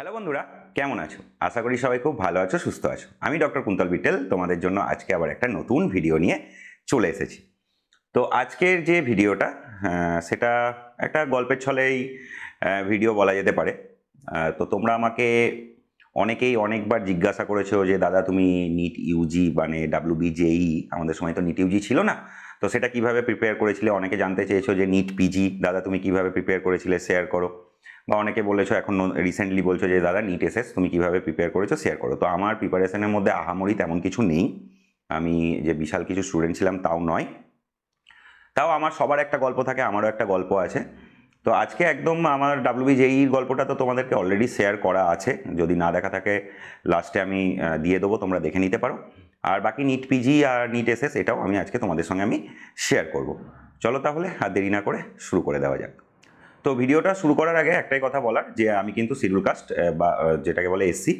Hello বন্ধুরা, কেমন আছো? আশা করি সবাই খুব ভালো আছো, সুস্থ আছো। আমি ডক্টর কুন্তল বিটেল তোমাদের জন্য আজকে আবার একটা নতুন ভিডিও নিয়ে চলে এসেছি। তো আজকের যে ভিডিওটা সেটা একটা গল্পের ছলেই ভিডিও বলা যেতে পারে। তো তোমরা আমাকে অনেকেই অনেকবার জিজ্ঞাসা করেছ যে, দাদা, তুমি নিট ইউজি মানে ডাব্লিউ বিজেই আমাদের সময় তো নিট ইউজি ছিল না। তো সেটা কীভাবে প্রিপেয়ার করেছিলে? অনেকে জানতে চেয়েছো যে, নিট পিজি দাদা, তুমি কীভাবে প্রিপেয়ার করেছিলে? শেয়ার করো। বা অনেকে বলেছ এখন রিসেন্টলি বলছো যে, দাদা নিট এসএস তুমি কীভাবে প্রিপেয়ার করেছ? শেয়ার করো। তো আমার প্রিপারেশনের মধ্যে আহামরি তেমন কিছু নেই। আমি যে বিশাল কিছু স্টুডেন্ট ছিলাম, তাও নয়। তাও আমার সবার একটা গল্প থাকে, আমারও একটা গল্প আছে। তো আজকে একদম আমার ডাব্লিউবিজেইর গল্পটা তো তোমাদেরকে অলরেডি শেয়ার করা আছে। যদি না দেখা থাকে লাস্টে আমি দিয়ে দেবো, তোমরা দেখে নিতে পারো। আর বাকি নিট পিজি আর নিট এসএস এটাও আমি আজকে তোমাদের সঙ্গে আমি শেয়ার করব। চলো তাহলে, আর দেরি না করে শুরু করে দেওয়া যাক। তো ভিডিওটা শুরু করার আগে একটাই কথা বলার, যে আমি কিন্তু শিডিউল কাস্ট বা যেটাকে বলে এসসি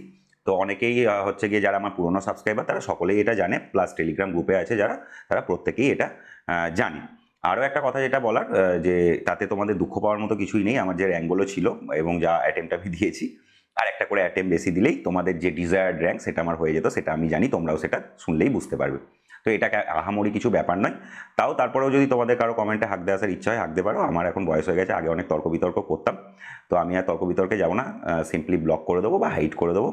তো অনেকেই হচ্ছে গিয়ে যারা আমার পুরনো সাবস্ক্রাইবার তারা সকলেই এটা জানে প্লাস টেলিগ্রাম গ্রুপে আছে যারা, তারা প্রত্যেকেই এটা জানে। আরও একটা কথা যেটা বলার যে তাতে তোমাদের দুঃখ পাওয়ার মতো কিছুই নেই, আমার যে র্যাঙ্কগুলো ছিল এবং যা অ্যাটেম্পটা আমি দিয়েছি, আর একটা করে অ্যাটেম্প বেশি দিলেই তোমাদের যে ডিজায়ার্ড র্যাঙ্ক সেটা আমার হয়ে যেত, সেটা আমি জানি, তোমরাও সেটা শুনলেই বুঝতে পারবে। তো এটা আহামরি কিছু ব্যাপার নয়। তাও তারপরেও যদি তোমাদের কারও কমেন্টে হাঁক দিয়ে আসার ইচ্ছা হয় হাঁকতে পারো। আমার এখন বয়স হয়ে গেছে, আগে অনেক তর্ক বিতর্ক করতাম। তো আমি আর তর্ক বিতর্কে যাব না সিম্পলি ব্লক করে দেবো বা হাইট করে দেবো।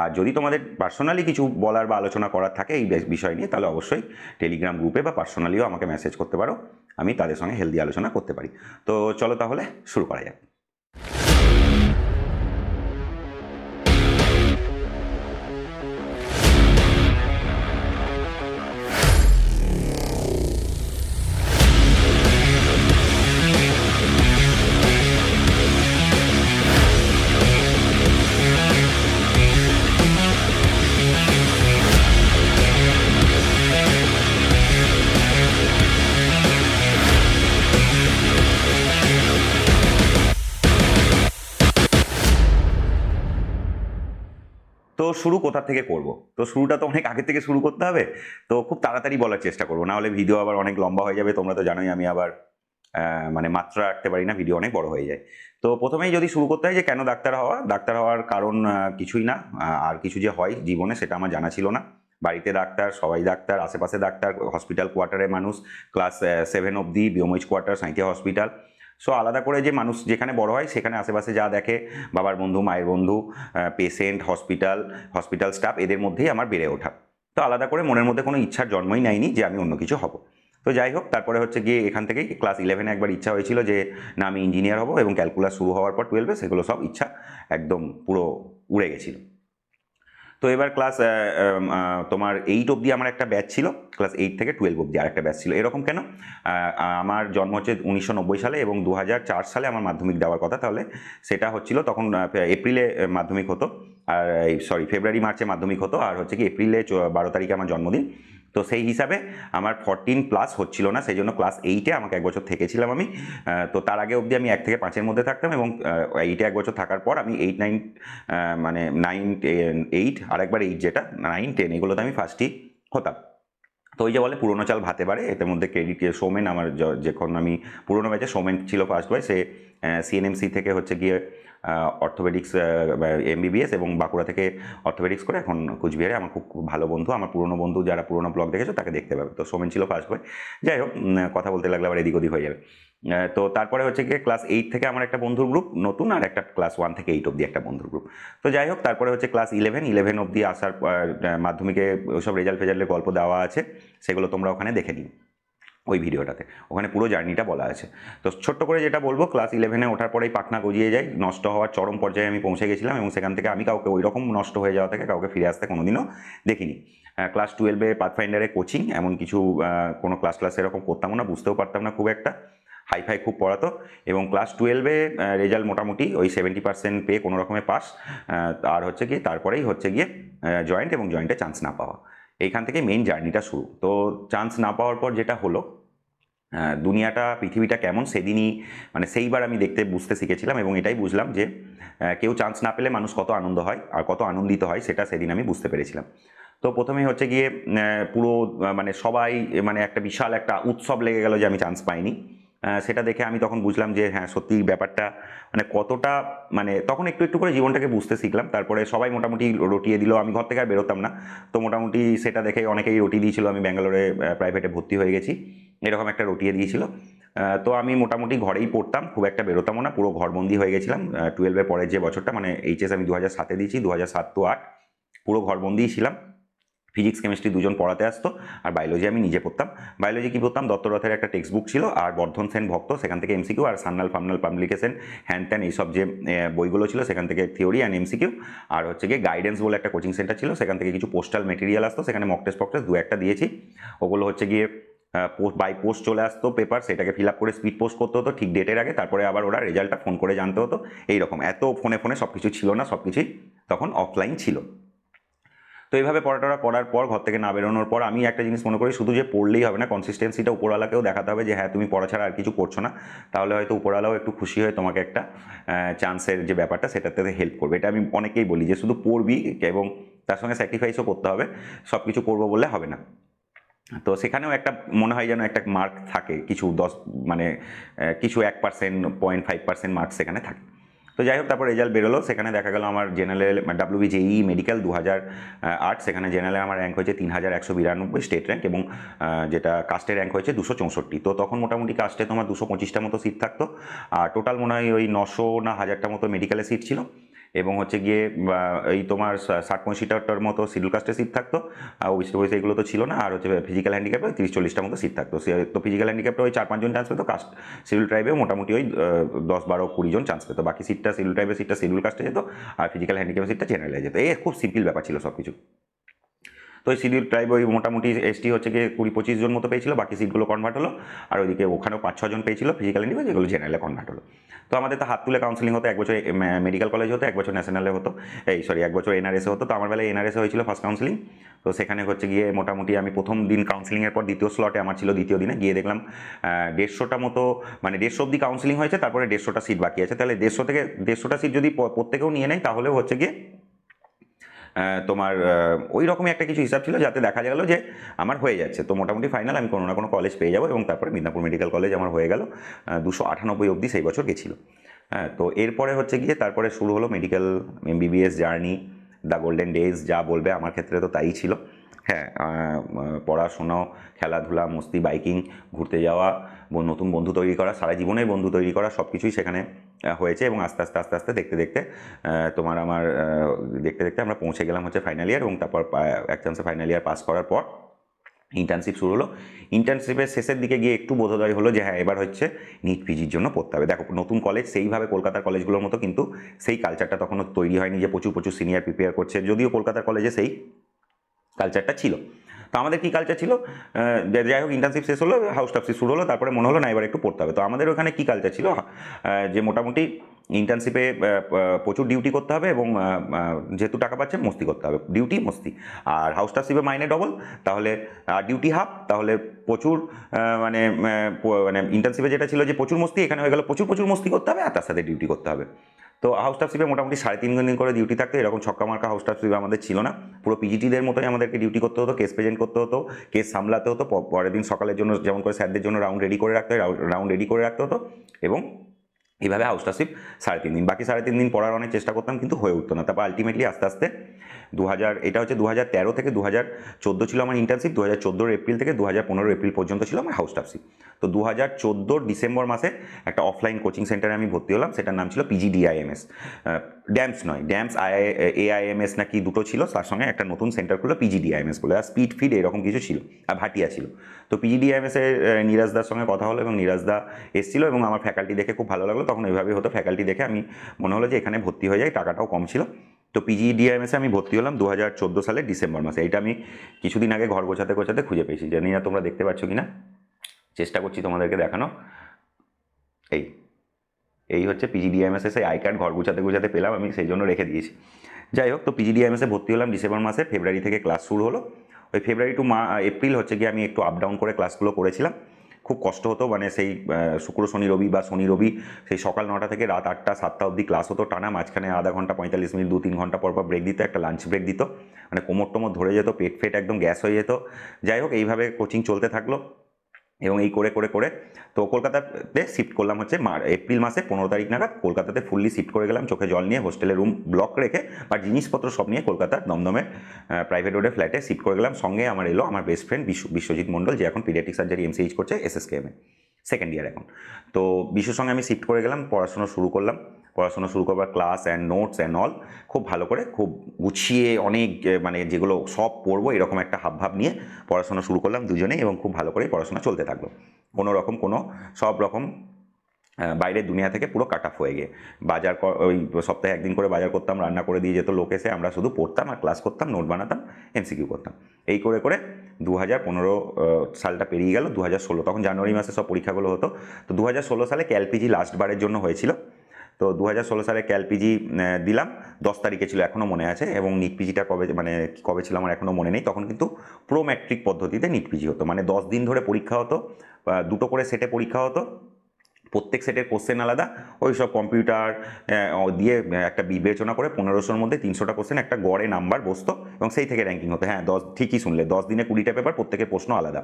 আর যদি তোমাদের পার্সোনালি কিছু বলার বা আলোচনা করার থাকে এই বিষয় নিয়ে, তাহলে অবশ্যই টেলিগ্রাম গ্রুপে বা পার্সোনালিও আমাকে মেসেজ করতে পারো। আমি তাদের সঙ্গে হেলদি আলোচনা করতে পারি। তো চলো তাহলে শুরু করা যাক। শুরু কোথা থেকে করব? তো শুরুটা তো অনেক আগে থেকে শুরু করতে হবে। তো খুব তাড়াতাড়ি বলার চেষ্টা করব। না হলে ভিডিও আবার অনেক লম্বা হয়ে যাবে। তোমরা তো জানোই আমি আবার মানে মাত্রা রাখতে পারি না, ভিডিও অনেক বড় হয়ে যায়। তো প্রথমেই যদি শুরু করতে হয় যে কেন ডাক্তার হওয়া? ডাক্তার হওয়ার কারণ কিছুই না। আর কিছু যে হয় জীবনে সেটা আমার জানা ছিল না। বাড়িতে ডাক্তার, সবাই ডাক্তার, আশেপাশে ডাক্তার হসপিটাল কোয়ার্টারে মানুষ ক্লাস সেভেন অবধি বিওমইজ কোয়ার্টার সাঁইথিয়া হসপিটাল সো আলাদা করে যে মানুষ যেখানে বড় হয়, সেখানে আশেপাশে যা দেখে, বাবার বন্ধু, মায়ের বন্ধু পেশেন্ট হসপিটাল হসপিটাল স্টাফ এদের মধ্যেই আমার বেড়ে ওঠা। তো আলাদা করে মনের মধ্যে কোনো ইচ্ছার জন্মই নেয়নি যে আমি অন্য কিছু হব। তো যাই হোক, তারপরে হচ্ছে গিয়ে এখান থেকেই ক্লাস ইলেভেনে একবার ইচ্ছা হয়েছিল যে, না, আমি ইঞ্জিনিয়ার হব এবং ক্যালকুলাস শুরু হওয়ার পর টুয়েলভে সেগুলো সব ইচ্ছা একদম পুরো উড়ে গেছিল। তো এবার ক্লাস তোমার এইট অবধি আমার একটা ব্যাচ ছিল ক্লাস এইট থেকে টুয়েলভ অবধি আর একটা ব্যাচ ছিল। এরকম কেন? আমার জন্ম হচ্ছে উনিশশো নব্বই সালে এবং দু হাজার চার সালে আমার মাধ্যমিক দেওয়ার কথা, তাহলে সেটা হচ্ছিল তখন এপ্রিলে মাধ্যমিক হতো। আর সরি ফেব্রুয়ারি, মার্চে মাধ্যমিক হতো। আর হচ্ছে কি, এপ্রিলে বারো তারিখে আমার জন্মদিন। তো সেই হিসাবে আমার ফরটিন প্লাস হচ্ছিল না, সেই জন্য ক্লাস এইটে আমাকে এক বছর থেকেছিলাম আমি। তো তার আগে অবধি আমি এক থেকে পাঁচের মধ্যে থাকতাম এবং এইটে এক বছর থাকার পর আমি এইট নাইন মানে নাইন এইট আর একবার এইট যেটা নাইন টেন এগুলোতে আমি ফার্স্টই হতাম। তো ওই যে বলে পুরোনো চাল ভাতে পারে এটার মধ্যে ক্রেডিট সোমেন আমার যখন আমি পুরোনো ব্যাচে সোমেন ছিল ফার্স্ট বয় সে সিএনএমসি থেকে হচ্ছে গিয়ে অর্থোপেডিক্স এমবিবিএস এবং বাঁকুড়া থেকে অর্থোপেডিক্স করে এখন কুচবিহারে আমার খুব ভালো বন্ধু, আমার পুরনো বন্ধু যারা পুরনো ব্লগ দেখেছ তাকে দেখতে পাবে। তো সোমেন ছিল ফার্স্ট বয় যাই হোক কথা বলতে লাগলে আবার এদিক ওদিক হয়ে যাবে। তো তারপরে হচ্ছে গিয়ে ক্লাস এইট থেকে আমার একটা বন্ধুর গ্রুপ নতুন আর একটা ক্লাস ওয়ান থেকে এইট অবধি একটা বন্ধুর গ্রুপ তো যাই হোক, তারপরে হচ্ছে ক্লাস ইলেভেন ইলেভেন অবধি আসার মাধ্যমিকে ওইসব রেজাল্ট ফেজাল্টের গল্প দেওয়া আছে, সেগুলো তোমরা ওখানে দেখে নিও ওই ভিডিওটাতে। ওখানে পুরো জার্নিটা বলা আছে। তো ছোট্ট করে যেটা বলব ক্লাস ইলেভেনে ওঠার পরেই পাখনা গজিয়ে যাই নষ্ট হওয়ার চরম পর্যায়ে আমি পৌঁছে গেছিলাম এবং সেখান থেকে আমি কাউকে ওই রকম নষ্ট হয়ে যাওয়া থেকে কাউকে ফিরে আসতে কোনোদিনও দেখিনি। ক্লাস টুয়েলভে পাথফাইন্ডারে কোচিং এমন কিছু কোনো ক্লাস ক্লাস এরকম করতাম না, বুঝতেও পারতাম না খুব একটা। হাইফাই খুব পড়াতো এবং ক্লাস টুয়েলভে রেজাল্ট মোটামুটি ওই সেভেন্টি পার্সেন্ট পেয়ে কোনো রকমে পাস আর হচ্ছে গিয়ে তারপরেই হচ্ছে গিয়ে জয়েন্ট এবং জয়েন্টে চান্স না পাওয়া। এইখান থেকে মেইন জার্নিটা শুরু। তো চান্স না পাওয়ার পর যেটা হলো দুনিয়াটা, পৃথিবীটা কেমন সেদিনই মানে সেইবার আমি দেখতে বুঝতে শিখেছিলাম এবং এটাই বুঝলাম যে কেউ চান্স না পেলে মানুষ কত আনন্দ হয় আর কত আনন্দিত হয় সেটা সেদিন আমি বুঝতে পেরেছিলাম। তো প্রথমে হচ্ছে গিয়ে পুরো মানে সবাই মানে একটা বিশাল একটা উৎসব লেগে গেল যে আমি চান্স পাইনি। সেটা দেখে আমি তখন বুঝলাম যে হ্যাঁ সত্যি ব্যাপারটা মানে কতটা মানে তখন একটু একটু করে জীবনটাকে বুঝতে শিখলাম। তারপরে সবাই মোটামুটি রটিয়ে দিল। আমি ঘর থেকে আর বেরোতাম না। তো মোটামুটি সেটা দেখে অনেকেই রটি দিয়েছিল। আমি ব্যাঙ্গালোরে প্রাইভেটে ভর্তি হয়ে গেছি। এরকম একটা রটিয়ে দিয়েছিল। তো আমি মোটামুটি ঘরেই পড়তাম। খুব একটা বেরোতামও না। পুরো ঘরবন্দি হয়ে গেছিলাম। টুয়েলভের পরের যে বছরটা মানে এইচএস আমি দু হাজার সাতে দিয়েছি। দু হাজার সাত তো আট। পুরো ঘরবন্দিই ছিলাম। ফিজিক্স, কেমিস্ট্রি দুজন পড়াতে আসতো আর বায়োলজি আমি নিজে পড়তাম। বায়োলজি কী পড়তাম? দত্তরথের একটা টেক্সট বুক ছিল আর বর্ধন সেন ভক্ত, সেখান থেকে এমসিকিউ আর সান্নাল ফামনাল পাবলিকেশন হ্যান ত্যান এইসব যে বইগুলো ছিল সেখান থেকে থিওরি অ্যান্ড এমসিকিউ আর হচ্ছে গিয়ে গাইডেন্স বলে একটা কোচিং সেন্টার ছিল, সেখান থেকে কিছু পোস্টাল মেটেরিয়াল আসতো, সেখানে মকটেস ফকটেস দু একটা দিয়েছি। ওগুলো হচ্ছে গিয়ে পোস্ট বাই পোস্ট চলে আসতো পেপার সেটাকে ফিল আপ করে স্পিড পোস্ট করতে হতো ঠিক ডেটের আগে, তারপরে আবার ওরা রেজাল্টটা ফোন করে জানতে হতো। এইরকম, এত ফোনে ফোনে সব কিছু ছিল না সব কিছুই তখন অফলাইন ছিল। তো এইভাবে পড়াটা করার পর ঘর থেকে না বেরোনোর পর আমি একটা জিনিস মনে করি, শুধু যে পড়লেই হবে না কনসিস্টেন্সিটা উপরওয়ালাকেও দেখাতে হবে যে হ্যাঁ তুমি পড়া ছাড়া আর কিছু করছ না। তাহলে হয়তো উপরওয়ালাও একটু খুশি হয়ে তোমাকে একটা চান্সের যে ব্যাপারটা, সেটাতে হেল্প করবে। এটা আমি অনেকেই বলি যে, শুধু পড়বি এবং তার সঙ্গে স্যাক্রিফাইসও করতে হবে সব কিছু করব বললে হবে না। তো সেখানেও একটা মনে হয় যেন একটা মার্ক থাকে, কিছু দশ মানে কিছু এক percent point five percent marks সেখানে থাকে। তো যাই হোক, তারপর রেজাল্ট বেরোলো। সেখানে দেখা গেল আমার জেনারেল ডাব্লিউবি জেই মেডিকেল দু হাজার আট। সেখানে জেনারেলে আমার র্যাঙ্ক হয়েছে তিন হাজার একশো বিরানব্বই স্টেট র্যাঙ্ক এবং যেটা কাস্টের র্যাঙ্ক হয়েছে দুশো চৌষট্টি। তো তখন মোটামুটি কাস্টে তোমার দুশো পঁচিশটা মতো সিট থাকতো। আর টোটাল মনে হয় ওই নশো না হাজারটা মতো মেডিকেলের সিট ছিল। এবং হচ্ছে গিয়ে এই তোমার ষাট পঁয়ষট্টিটার মতো শিডিউল কাস্টে সিট থাকতো। আর ওবিসি ওবিসি এগুলো তো ছিল না। আর হচ্ছে ফিজিক্যাল হ্যান্ডিক্যাপে তিরিশ চল্লিশটার মতো সিট থাকতো। সে তো ফিজিক্যাল হ্যান্ডিক্যাপে ওই চার পাঁচজন চান্স পেতো। কাস্ট শিডিউল ট্রাইবে মোটামুটি ওই দশ বারো কুড়িজন চান্স পেতো। বাকি সিটটা শিডিউল ট্রাইবের সিটটা শিডিউল কাস্টে যেত। আর ফিজিক্যাল হ্যান্ডিক্যাপের সিটটা জেনারেলে যেত। এই খুব সিম্পল ব্যাপার ছিল সব কিছু তো ওই শিডিউল ট্রাইব ওই মোটামুটি এসটি হচ্ছে গিয়ে কুড়ি পঁচিশ জন মতো পেয়েছিল, বাকি সিটগুলো কনভার্ট হলো। আর ওইদিকে ওখানেও পাঁচ ছজন পেয়েছিল ফিজিক্যাল ইন্ডিভিজুয়াল যেগুলো জেনারেলে কনভার্ট হলো। তো আমাদের তো হাত তুলে কাউন্সিলিং হতো, এক বছর মেডিকেল কলেজ হতো, এক বছর ন্যাশনালে হতো। এই সরি এক বছর এনআরএসে হতো। তো আমার বেলায় এনআরএসে হয়েছিল ফার্স্ট কাউন্সিলিং তো সেখানে হচ্ছে গিয়ে মোটামুটি আমি প্রথম দিন কাউন্সিলিংয়ের পর দ্বিতীয় স্লটে আমার ছিল দ্বিতীয় দিনে। গিয়ে দেখলাম দেড়শোটা মতো মানে দেড়শো অব্দি কাউন্সিলিং হয়েছে, তারপরে দেড়শোটা সিট বাকি আছে। তাহলে দেড়শো থেকে, দেড়শোটা সিট যদি প্রত্যেকেও নিয়ে নেয়, তাহলেও হচ্ছে গিয়ে তোমার ওই রকমই একটা কিছু হিসাব ছিল যাতে দেখা গেল যে আমার হয়ে যাচ্ছে। তো মোটামুটি ফাইনাল আমি কোনো না কোনো কলেজ পেয়ে যাব এবং তারপরে মিদনাপুর মেডিকেল কলেজ আমার হয়ে গেল দুশো আটানব্বই অবধি সেই বছর গেছিল। হ্যাঁ তো এরপরে হচ্ছে গিয়ে তারপরে শুরু হলো medical MBBS journey the golden days যা বলবে আমার ক্ষেত্রে তো তাই ছিল। হ্যাঁ পড়াশোনা, খেলাধুলা, মস্তি বাইকিং ঘুরতে যাওয়া নতুন বন্ধু তৈরি করা, সারা জীবনের বন্ধু তৈরি করা সব কিছুই সেখানে হয়েছে এবং আস্তে আস্তে আস্তে আস্তে দেখতে দেখতে তোমার আমার দেখতে দেখতে আমরা পৌঁছে গেলাম হচ্ছে ফাইনাল ইয়ার এবং তারপর এক চান্সে ফাইনাল ইয়ার পাস করার পর ইন্টার্নশিপ শুরু হলো। ইন্টার্নশিপের শেষের দিকে গিয়ে একটু বোধোদয় হলো যে হ্যাঁ এবার হচ্ছে নিট পিজির জন্য পড়তে হবে। দেখো, নতুন কলেজ সেইভাবে কলকাতার কলেজগুলোর মতো কিন্তু সেই কালচারটা তখনও তৈরি হয়নি যে প্রচুর প্রচুর সিনিয়র প্রিপেয়ার করছে। যদিও কলকাতার কলেজে সেই কালচারটা ছিল। তো আমাদের কী কালচার ছিল? যাই হোক ইন্টার্নশিপ শেষ হলো হাউস টাফশিপ শুরু হলো, তারপরে মনে হলো না, এবার একটু পড়তে হবে। তো আমাদের ওখানে কী কালচার ছিল? যে মোটামুটি ইন্টার্নশিপে প্রচুর ডিউটি করতে হবে এবং যেহেতু টাকা পাচ্ছে, মস্তি করতে হবে। ডিউটি মস্তি। আর হাউস টাফশিপে মাইনে ডবল তাহলে, আর ডিউটি হাফ তাহলে প্রচুর মানে মানে ইন্টার্নশিপে যেটা ছিল যে প্রচুর মস্তি, এখানে হয়ে গেল প্রচুর প্রচুর মস্তি করতে হবে, আর তার সাথে ডিউটি করতে হবে। তো হাউস টাফশিপে মোটামুটি সাড়ে তিন দিন করে ডিউটি থাকতো। এরকম ছক্কা মার্কা হাউস টাফশিপে আমাদের ছিল না। পুরো পিজিটিদের মতোই আমাদেরকে ডিউটি করতে হতো কেস প্রেজেন্ট করতে হতো কেস সামলাতে হতো। পরের দিন সকালের জন্য যেমন করে স্যারদের জন্য রাউন্ড রেডি করে রাখতে রাউন্ড রেডি করে রাখতে হতো। এবং এইভাবে হাউস টাফশিপ সাড়ে তিন দিন। বাকি সাড়ে তিন দিন পড়ার অনেক চেষ্টা করতাম, কিন্তু হয়ে উঠতো না। তারপর আলটিমেটলি আস্তে আস্তে দু হাজার এটা হচ্ছে দু হাজার তেরো থেকে দু হাজার চোদ্দ ছিল আমার ইন্টার্নশিপ দু হাজার এপ্রিল থেকে দু হাজার পনেরো এপ্রিল পর্যন্ত ছিল আমার হাউস টাফশিপ তো দু হাজার ডিসেম্বর মাসে একটা অফলাইন কোচিং সেন্টারে আমি ভর্তি হলাম সেটার নাম ছিল পিজিডিআইএমএস ড্যামস নয় ড্যামস আই এআইএমএস না কি দুটো ছিল তার সঙ্গে একটা নতুন সেন্টার খুললো পিজিডিআইএমএস বলে আর স্পিড ফিড এরকম কিছু ছিল আর ভাটিয়া ছিল। তো পিজিডিআইএমএস এর আহ, নিরাজদার সঙ্গে কথা হলো এবং নিরাজদা এসেছিল এবং আমার ফ্যাকাল্টি দেখে খুব ভালো লাগল তখন এইভাবে হতো ফ্যাকাল্টি দেখে আমি মনে হলো যে এখানে ভর্তি হয়ে যায় টাকাটাও কম ছিল। তো পিজিডিআইএমএসে আমি ভর্তি হলাম দু হাজার চোদ্দ ডিসেম্বর মাসে। এইটা আমি কিছুদিন আগে ঘর গোছাতে গোছাতে খুঁজে পেয়েছি। জানি না তোমরা দেখতে পাচ্ছ কি না চেষ্টা করছি তোমাদেরকে দেখানো এই এই হচ্ছে পিজি পিজিডিএমএসে সেই আই কার্ড ঘর গুছাতে গুছাতে পেলাম আমি, সেই জন্য রেখে দিয়েছি। যাই হোক, তো পিজি পিজিডিএমএসে ভর্তি হলাম ডিসেম্বর মাসে। ফেব্রুয়ারি থেকে ক্লাস শুরু হলো। ওই ফেব্রুয়ারি টু মা, এপ্রিল হচ্ছে গিয়ে আমি একটু আপ ডাউন করে ক্লাসগুলো করেছিলাম। খুব কষ্ট হতো। মানে সেই শুক্র, শনি, রবি বা শনি, রবি সেই সকাল নটা থেকে রাত আটটা, সাতটা অবধি ক্লাস হতো। টানা মাঝখানে আধা ঘণ্টা, পঁয়তাল্লিশ মিনিট দু তিন ঘণ্টা পর পর ব্রেক দিত, একটা লাঞ্চ ব্রেক দিত। মানে কোমর টোমর ধরে যেত পেট ফেট একদম গ্যাস হয়ে যেত। যাই হোক, এইভাবে কোচিং চলতে থাকল। এবং এই করে করে করে, তো কলকাতাতে শিফট করলাম হচ্ছে মার এপ্রিল মাসে পনেরো তারিখ নাগাদ কলকাতাতে ফুললি শিফট করে গেলাম, চোখে জল নিয়ে হোস্টেলে রুম ব্লক রেখে বা জিনিসপত্র সব নিয়ে কলকাতার দমদমে প্রাইভেট রোডে ফ্ল্যাটে শিফট করে গেলাম। সঙ্গে আমার এলো আমার বেস্ট ফ্রেন্ড বিশ্ব বিশ্বজিৎ মণ্ডল, যে এখন পিডিয়াটিক সার্জারি এমসিএইচ করছে এসএসকেএমে সেকেন্ড ইয়ার এখন। তো বিশ্বর সঙ্গে আমি শিফট করে গেলাম, পড়াশোনা শুরু করলাম। পড়াশোনা শুরু করবার class and notes and all খুব ভালো করে খুব গুছিয়ে অনেক মানে যেগুলো সব পড়ব এরকম একটা হাবভাব নিয়ে পড়াশোনা শুরু করলাম দুজনেই এবং খুব ভালো করেই পড়াশোনা চলতে থাকল। কোনো রকম কোনো সব রকম বাইরের দুনিয়া থেকে পুরো কাট অফ হয়ে গিয়ে। বাজার ওই সপ্তাহে একদিন করে বাজার করতাম, রান্না করে দিয়ে যেত লোক এসে আমরা শুধু পড়তাম আর ক্লাস করতাম নোট বানাতাম এমসিকিউ করতাম। এই করে করে দু হাজার পনেরো সালটা পেরিয়ে গেল দু হাজার ষোলো। তখন জানুয়ারি মাসে সব পরীক্ষাগুলো হতো। তো দু হাজার ষোলো সালে ক্যালপিজি লাস্ট বারের জন্য হয়েছিল? তো দু হাজার ষোলো সালে ক্যালপিজি দিলাম। দশ তারিখে ছিল এখনও মনে আছে। এবং নিট পিজিটা কবে মানে কবে ছিল আমার এখনও মনে নেই। তখন কিন্তু প্রো ম্যাট্রিক পদ্ধতিতে নিট পিজি হতো। মানে দশ দিন ধরে পরীক্ষা হতো দুটো করে সেটে পরীক্ষা হতো। প্রত্যেক সেটের কোশ্চেন আলাদা। ওই সব কম্পিউটার দিয়ে একটা বিবেচনা করে পনেরোশোর মধ্যে তিনশোটা কোশ্চেন একটা গড়ে নাম্বার বসতো। এবং সেই থেকে র্যাঙ্কিং হতো। হ্যাঁ দশ, ঠিকই শুনলে। দশ দিনে কুড়িটা পেপার প্রত্যেকের প্রশ্ন আলাদা।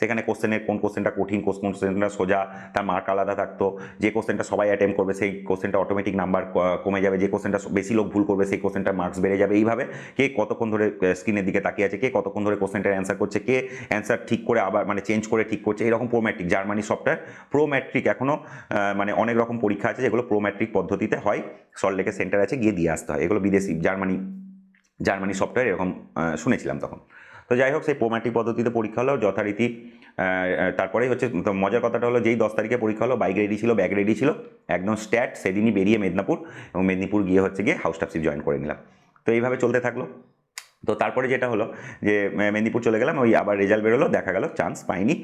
সেখানে কোশ্চেনের কোন কোশ্চেনটা কঠিন, কোন কোশ্চেনটা সোজা, তার মার্ক আলাদা থাকতো। যে কোশ্চেনটা সবাই অ্যাটেম্প করবে, সেই কোশ্চেনটা অটোমেটিক নাম্বার কমে যাবে। যে কোশ্চেনটা বেশি লোক ভুল করবে, সেই কোশ্চেনটা মার্কস বেড়ে যাবে। এইভাবে কে কতক্ষণ ধরে স্ক্রিনের দিকে তাকিয়ে আছে, কে কতক্ষণ ধরে কোশ্চেনটার অ্যান্সার করছে, কে অ্যান্সার ঠিক করে আবার মানে চেঞ্জ করে ঠিক করছে, এরকম প্রোম্যাট্রিক জার্মানি সফটওয়্যার প্রোম্যাট্রিক এখনও মানে অনেক রকম পরীক্ষা আছে, যেগুলো প্রোম্যাট্রিক পদ্ধতিতে হয়। সল্টলেকে সেন্টার আছে, গিয়ে দিয়ে আসতে হয়। এগুলো বিদেশি জার্মানি জার্মানি সফটওয়্যার এরকম শুনেছিলাম তখন। তো যাই হোক, সেই প্রোম্যাট্রিক পদ্ধতিতে পরীক্ষা হলো, যথারীতি তারপরেই হচ্ছে মজার কথাটা হলো, যেই দশ তারিখে পরীক্ষা হলো বাইক রেডি ছিল ব্যাগ রেডি ছিল, একদম স্ট্যাট সেদিনই বেরিয়ে মেদিনীপুর এবং মেদিনীপুর গিয়ে হচ্ছে গিয়ে হাউস টাপসিপ জয়েন করে নিলাম। তো এইভাবে চলতে থাকল। তো তারপরে যেটা হলো, যে মেদিনীপুর চলে গেলাম, ওই আবার রেজাল্ট বেরোলো, দেখা গেল চান্স পাইনি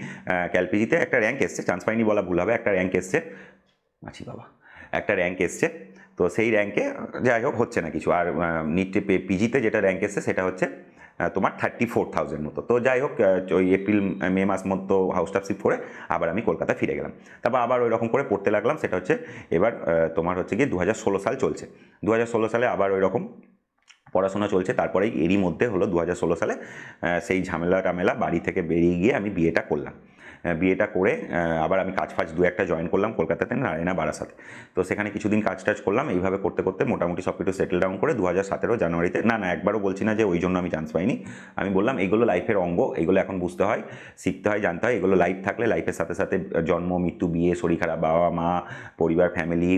ক্যালপিজিতে একটা র্যাঙ্ক এসছে চান্স পাইনি বলা ভুল হবে, একটা র্যাঙ্ক এসছে, আছি বাবা, একটা র্যাঙ্ক এসছে, তো সেই র্যাঙ্কে যাই হোক, হচ্ছে না কিছু, আর নিট পিজিতে যেটা র্যাঙ্ক এসছে, সেটা হচ্ছে তোমার থার্টি ফোর থাউজেন্ড মতো। তো যাই হোক ওই এপ্রিল মে মাস মতো হাউস শিফট করে আবার আমি কলকাতা ফিরে গেলাম। তারপর আবার ওই রকম করে পড়তে লাগলাম, সেটা হচ্ছে এবার তোমার হচ্ছে গিয়ে দু সাল চলছে। দু হাজার ষোলো সালে আবার ওই রকম পড়াশোনা চলছে, তারপরেই এরই মধ্যে হলো দু সালে সেই ঝামেলা টামেলা বাড়ি থেকে বেরিয়ে গিয়ে আমি বিয়েটা করলাম। বিয়েটা করে আবার আমি কাজ ফাজ দু একটা জয়েন করলাম কলকাতাতে নারায়ণা বারাসাতে। তো সেখানে কিছুদিন কাজ টাজ করলাম, এইভাবে করতে করতে মোটামুটি সব কিছু সেটেল ডাউন করে দু হাজার সতেরো জানুয়ারিতে, না না, একবারও বলছি না যে ওই জন্য আমি চান্স পাইনি। আমি বললাম এগুলো লাইফের অঙ্গ এগুলো এখন বুঝতে হয়, শিখতে হয়, জানতে হয় এগুলো লাইফ থাকলে লাইফের সাথে সাথে, জন্ম, মৃত্যু, বিয়ে, শরীর খারাপ বাবা মা পরিবার ফ্যামিলি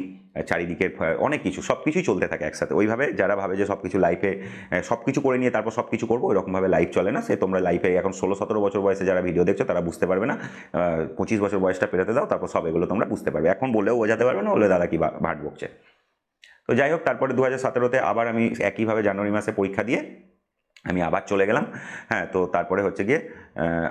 চারিদিকে ফ- অনেক কিছু, সব কিছুই চলতে থাকে একসাথে। ওইভাবে যারা ভাবে যে সব কিছু লাইফে সব কিছু করে নিয়ে তারপর সব কিছু করব, ওইরকমভাবে লাইফ চলে না। সে তোমরা লাইফে এখন ষোলো, সতেরো বছর বয়সে যারা ভিডিও দেখছ, তারা বুঝতে পারবে না। পঁচিশ বছর বয়সটা পেরোতে দাও, তারপর সব এগুলো তোমরা বুঝতে পারবে। এখন বলেও বোঝাতে পারবে না বলে দাদা কি ভাট বকছে। তো যাই হোক, তারপরে দু হাজার সতেরোতে আবার আমি একইভাবে জানুয়ারি মাসে পরীক্ষা দিয়ে আমি আবার চলে গেলাম হ্যাঁ তো তারপরে হচ্ছে গিয়ে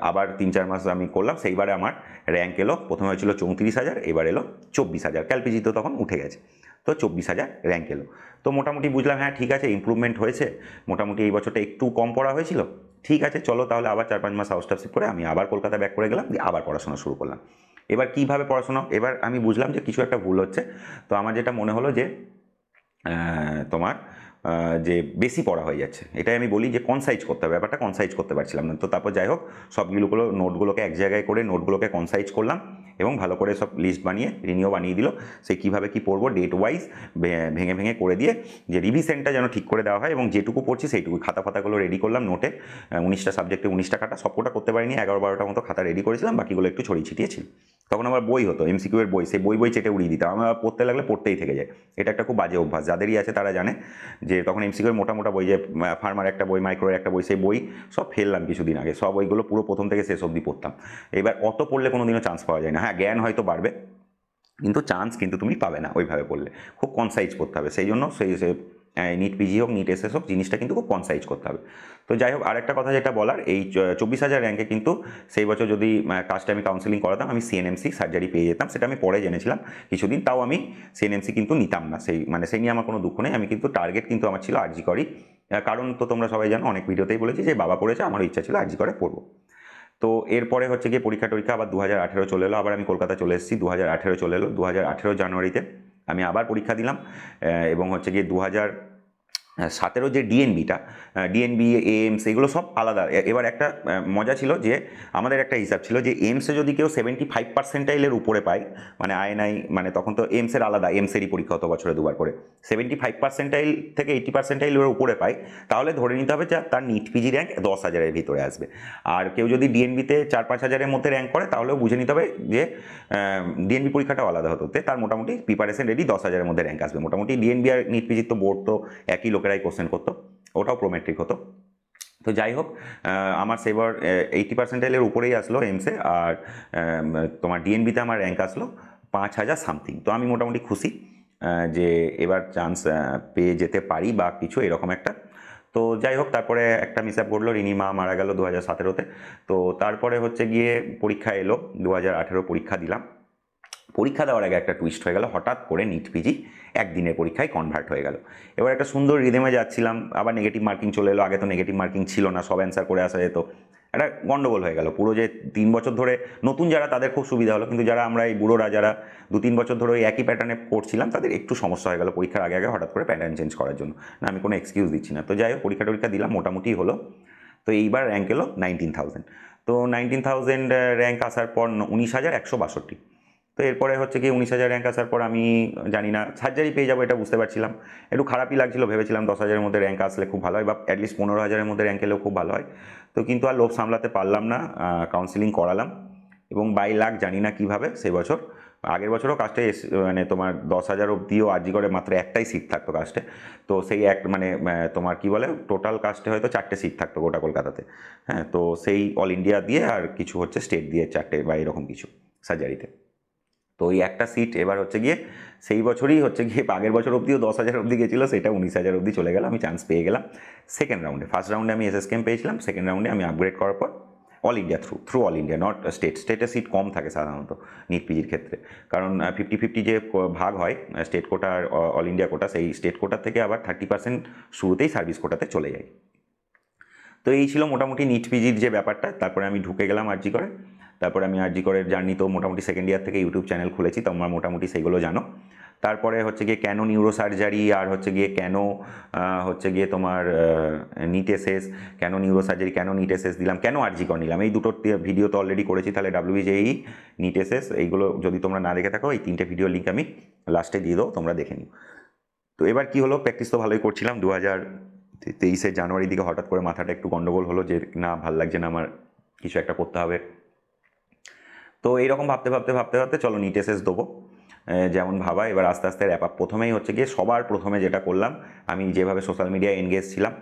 আবার তিন চার মাস আমি করলাম, সেইবারে আমার র্যাঙ্ক এলো, প্রথমে হয়েছিল চৌত্রিশ হাজার, এবার এলো চব্বিশ হাজার। ক্যালপিজি তো তখন উঠে গেছে, তো চব্বিশ হাজার র্যাঙ্ক এলো। তো মোটামুটি বুঝলাম হ্যাঁ ঠিক আছে ইমপ্রুভমেন্ট হয়েছে, মোটামুটি এই বছরটা একটু কম পড়া হয়েছিল, ঠিক আছে, চলো তাহলে আবার চার পাঁচ মাস আউটস্টাফশিপ করে আমি আবার কলকাতা ব্যাক করে গেলাম, দিয়ে আবার পড়াশোনা শুরু করলাম। এবার কীভাবে পড়াশোনা, এবার আমি বুঝলাম যে কিছু একটা ভুল হচ্ছে, তো আমার যেটা মনে হলো যে তোমার যে বেশি পড়া হয়ে যাচ্ছে। এটাই আমি বলি যে কনসাইজ করতে হবে, ব্যাপারটা কনসাইজ করতে পারছিলাম না। তো তারপর যাই হোক, সবগুলোগুলো নোটগুলোকে এক জায়গায় করে নোটগুলোকে কনসাইজ করলাম এবং ভালো করে সব লিস্ট বানিয়ে রিনিও বানিয়ে দিল সে কীভাবে কী পড়ব ডেট ওয়াইজ ভেঙে ভেঙে করে দিয়ে যে রিভিশনটা যেন ঠিক করে দেওয়া হয় এবং যেটুকু পড়ছি সেইটুকু খাতা ফাতাগুলো রেডি করলাম নোটে উনিশটা সাবজেক্টে উনিশটা খাতা সবকটা করতে পারিনি, এগারো বারোটা মতো খাতা রেডি করেছিলাম, বাকিগুলো একটু ছড়িয়ে ছিটিয়েছিল তখন আমার বই হতো এমসিকিউ এর বই, সেই বই বই চেটে উড়িয়ে দিতাম। আমার পড়তে লাগলে পড়তেই থেকে যায়। এটা একটা খুব বাজে অভ্যাস। যাদেরই আছে তারা জানে যে তখন এমসিকিউ এর মোটা মোটা বই যে ফার্মার একটা বই মাইক্রোর একটা বই, সেই বই সব ফেললাম কিছুদিন আগে। সব বইগুলো পুরো প্রথম থেকে শেষ অবধি পড়তাম। এবার অত পড়লে কোনো দিনও চান্স পাওয়া যায় না। হ্যাঁ জ্ঞান হয়তো বাড়বে, কিন্তু চান্স কিন্তু তুমি পাবে না ওইভাবে পড়লে। খুব কনসাইজ করতে হবে। সেই জন্য সেই নিট পিজি হোক নিট এসএস হোক, জিনিসটা কিন্তু খুব কনসাইজ করতে হবে। তো যাই হোক, আরেকটা কথা যেটা বলার, এই চব্বিশ হাজার র্যাঙ্কে কিন্তু সেই বছর যদি কাজটা আমি কাউন্সিলিং করাতাম, আমি সিএনএমসি সার্জারি পেয়ে যেতাম, সেটা আমি পরে জেনেছিলাম। কিছুদিন তাও আমি সিএনএমসি কিন্তু নিতাম না, সেই মানে সেই নিয়ে আমার কোনো দুঃখ নেই। আমি কিন্তু টার্গেট কিন্তু আমার ছিল আরজি করি। কারণ তো তোমরা সবাই জানো, অনেক ভিডিওতেই বলেছি যে বাবা পড়েছে আমার ইচ্ছা ছিল আরজি করে পড়ব। তো এরপরে হচ্ছে গিয়ে পরীক্ষা টরীক্ষা আবার দু হাজার আঠেরো চলে এলো, আবার আমি কলকাতা চলে এসেছি, দু হাজার আঠেরো চলে এলো, দু হাজার আঠেরো জানুয়ারিতে। আমি আবার পরীক্ষা দিলাম এবং হচ্ছে গিয়ে দু হাজার সাতেরও যে ডিএনবিটা ডিএনবি এমস, এগুলো সব আলাদা। এবার একটা মজা ছিল যে আমাদের একটা হিসাব ছিল যে এমসে যদি কেউ সেভেন্টি ফাইভ পার্সেন্টাইলের উপরে পায় মানে আইএনআই মানে তখন তো এমসের আলাদা এমসেরই পরীক্ষা হতো বছরে দুবার করে। সেভেন্টি ফাইভ পার্সেন্টাইল থেকে এইটি পার্সেন্টাইলের উপরে পায়, তাহলে ধরে নিতে হবে যে তার নিট পিজি র্যাঙ্ক দশ হাজারের ভিতরে আসবে। আর কেউ যদি ডিএনবিতে চার পাঁচ হাজারের মধ্যে র্যাঙ্ক করে, তাহলেও বুঝে নিতে হবে যে ডিএনবি পরীক্ষাটাও আলাদা হতো। তার মোটামুটি প্রিপারেশন রেডি দশ হাজারের মধ্যে র্যাঙ্ক আসবে। মোটামুটি ডিএনবি আর নিট পিজির তো বোর্ড তো একই লোকেরাই কোশ্চেন করতো, ওটাও প্রোমেট্রিক হতো। তো যাই হোক আমার সেবার এইটি পার্সেন্টাইলের উপরেই আসলো এমসে আর তোমার ডিএনবিতে আমার র্যাঙ্ক আসলো পাঁচ হাজার সামথিং তো আমি মোটামুটি খুশি যে এবার চান্স পেয়ে যেতে পারি বা কিছু এরকম একটা। তো যাই হোক, তারপরে একটা মিসঅ্যাপ ঘটলো, রিনি মা মারা গেল দু হাজার সতেরোতে তো তারপরে হচ্ছে গিয়ে পরীক্ষা এলো দু হাজার আঠেরো পরীক্ষা দিলাম। পরীক্ষা দেওয়ার আগে একটা টুইস্ট হয়ে গেল, হঠাৎ করে নিট পিজি একদিনের পরীক্ষায় কনভার্ট হয়ে গেল। এবার একটা সুন্দর রিদেমে যাচ্ছিলাম, আবার নেগেটিভ মার্কিং চলে এলো, আগে তো নেগেটিভ মার্কিং ছিল না, সব অ্যান্সার করে আসা যেত। একটা গণ্ডগোল হয়ে গেল, পুরো যে তিন বছর ধরে নতুন যারা, তাদের খুব সুবিধা হলো, কিন্তু যারা আমরা এই বুড়োরা যারা দু তিন বছর ধরে ওই একই প্যাটার্নে পড়ছিলাম তাদের একটু সমস্যা হয়ে গেল পরীক্ষার আগে আগে হঠাৎ করে প্যাটার্ন চেঞ্জ করার জন্য। না, আমি কোনো এক্সকিউজ দিচ্ছি না। তো যাই হোক, পরীক্ষা টরীক্ষা দিলাম, মোটামুটি হলো। তো এইবার র্যাঙ্ক এলো নাইনটিন থাউজেন্ড তো নাইনটিন থাউজেন্ড র্যাঙ্ক আসার পর উনিশ হাজার একশো বাষট্টি। তো এরপরে হচ্ছে কি উনিশ হাজার র্যাঙ্ক আসার পর আমি জানি না সার্জারি পেয়ে যাব এটা বুঝতে পারছিলাম। একটু খারাপই লাগছিল, ভেবেছিলাম দশ হাজারের মধ্যে র্যাঙ্ক আসলে খুব ভালো হয়, বা অ্যাটলিস্ট পনেরো হাজারের মধ্যে র্যাঙ্ক এলেও খুব ভালো হয়। তো কিন্তু আর লোভ সামলাতে পারলাম না কাউন্সিলিং করালাম। এবং বাই লাখ জানি না কীভাবে সেই বছর। আগের বছরও কাস্টে মানে তোমার দশ হাজার অবধিও আর্জি করে মাত্র একটাই সিট থাকতো কাস্টে তো সেই এক মানে তোমার কি বলে টোটাল কাস্টে হয়তো চারটে সিট থাকতো গোটা কলকাতাতে। হ্যাঁ তো সেই অল ইন্ডিয়া দিয়ে আর কিছু হচ্ছে স্টেট দিয়ে চারটে বা এরকম কিছু সার্জারিতে তো ওই একটা সিট এবার হচ্ছে গিয়ে সেই বছরই হচ্ছে গিয়ে আগের বছর অবধিও দশ হাজার অবধি গেছিল, সেটা উনিশ হাজার অবধি চলে গেল, আমি চান্স পেয়ে গেলাম। সেকেন্ড রাউন্ডে ফার্স্ট রাউন্ডে আমি এসএস কেম পেয়েছিলাম সেকেন্ড রাউন্ডে আমি আপগ্রেড করার পর all India through through all India not state স্টেটে সিট কম থাকে সাধারণত নিট পিজির ক্ষেত্রে। কারণ ফিফটি ফিফটি যে ভাগ হয় স্টেট কোটা আর অল ইন্ডিয়া কোটা সেই স্টেট কোটা থেকে আবার থার্টি পার্সেন্ট শুরুতেই সার্ভিস কোটাতে চলে যায় তো এই ছিল মোটামুটি নিট পিজির যে ব্যাপারটা, তারপরে আমি ঢুকে গেলাম আরজি করে। তারপরে আমি আরজি করের জার্নি তো মোটামুটি সেকেন্ড ইয়ার থেকে ইউটিউব চ্যানেল খুলেছি তোমরা মোটামুটি সেগুলো জানো। তারপরে হচ্ছে গিয়ে কেন নিউরো সার্জারি আর হচ্ছে গিয়ে কেন হচ্ছে গিয়ে তোমার নিট এসএস কেন নিউরো সার্জারি কেন নিট এসএস দিলাম, কেন আরজি কর নিলাম, এই দুটো ভিডিও তো অলরেডি করেছি, তাহলে ডাব্লিউজেই নিট এসএস এইগুলো যদি তোমরা না দেখে থাকো, এই তিনটে ভিডিও লিঙ্ক আমি লাস্টে দিয়ে দেবো, তোমরা দেখে নিও। তো এবার কি হলো প্র্যাকটিস তো ভালোই করছিলাম দু হাজার তেইশে জানুয়ারির দিকে হঠাৎ করে মাথাটা একটু গন্ডগোল হলো যে না, ভালো লাগছে না, আমার কিছু একটা করতে হবে। তো এইরকম ভাবতে ভাবতে ভাবতে ভাবতে চলো নিট দেবো। যেমন ভাবা, এবার আস্তে আস্তে র্যাপ আপ প্রথমেই হচ্ছে গিয়ে সবার প্রথমে যেটা করলাম, আমি যেভাবে সোশ্যাল মিডিয়ায় এনগেজ ছিলাম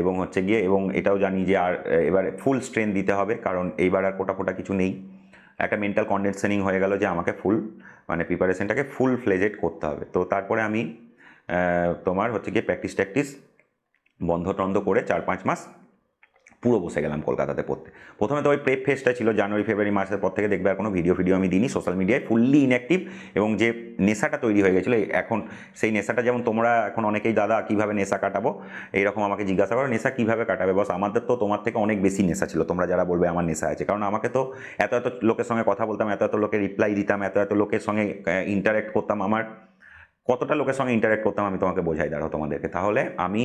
এবং হচ্ছে গিয়ে, এবং এটাও জানি যে আর এবার ফুল স্ট্রেন দিতে হবে, কারণ এইবার আর কোটা, ফোটা কিছু নেই। একটা মেন্টাল কন্ডিশনিং হয়ে গেল যে আমাকে ফুল মানে প্রিপারেশনটাকে ফুল ফ্লেজেড করতে হবে। তো তারপরে আমি তোমার হচ্ছে গিয়ে প্র্যাকটিস ট্যাকটিস বন্ধ টন্ধ করে চার, পাঁচ মাস পুরো বসে গেলাম কলকাতাতে পড়তে। প্রথমে তো ওই প্রেপ ফেসটা ছিল জানুয়ারি, ফেব্রুয়ারি মাসের পর থেকে দেখবে আর কোনো ভিডিও ভিডিও আমি দিইনি সোশ্যাল মিডিয়ায় ফুললি ইনঅ্যাক্টিভ এবং যে নেশাটা তৈরি হয়ে গেছিল এখন সেই নেশাটা যেমন তোমরা এখন অনেকেই, দাদা, কীভাবে নেশা কাটাবো? এইরকম আমাকে জিজ্ঞাসা করো, নেশা কীভাবে কাটাবে? বস, আমাদের তো তোমার থেকে অনেক বেশি নেশা ছিল, তোমরা যারা বলবে আমার নেশা আছে। কারণ আমাকে তো এত এত লোকের সঙ্গে কথা বলতাম, এত এত লোকের রিপ্লাই দিতাম, এত এত লোকের সঙ্গে ইন্টারেক্ট করতাম, আমার কতটা লোকের সঙ্গে ইন্টারেক্ট করতাম আমি তোমাকে বোঝাই, দাঁড়াও তোমাদেরকে। তাহলে আমি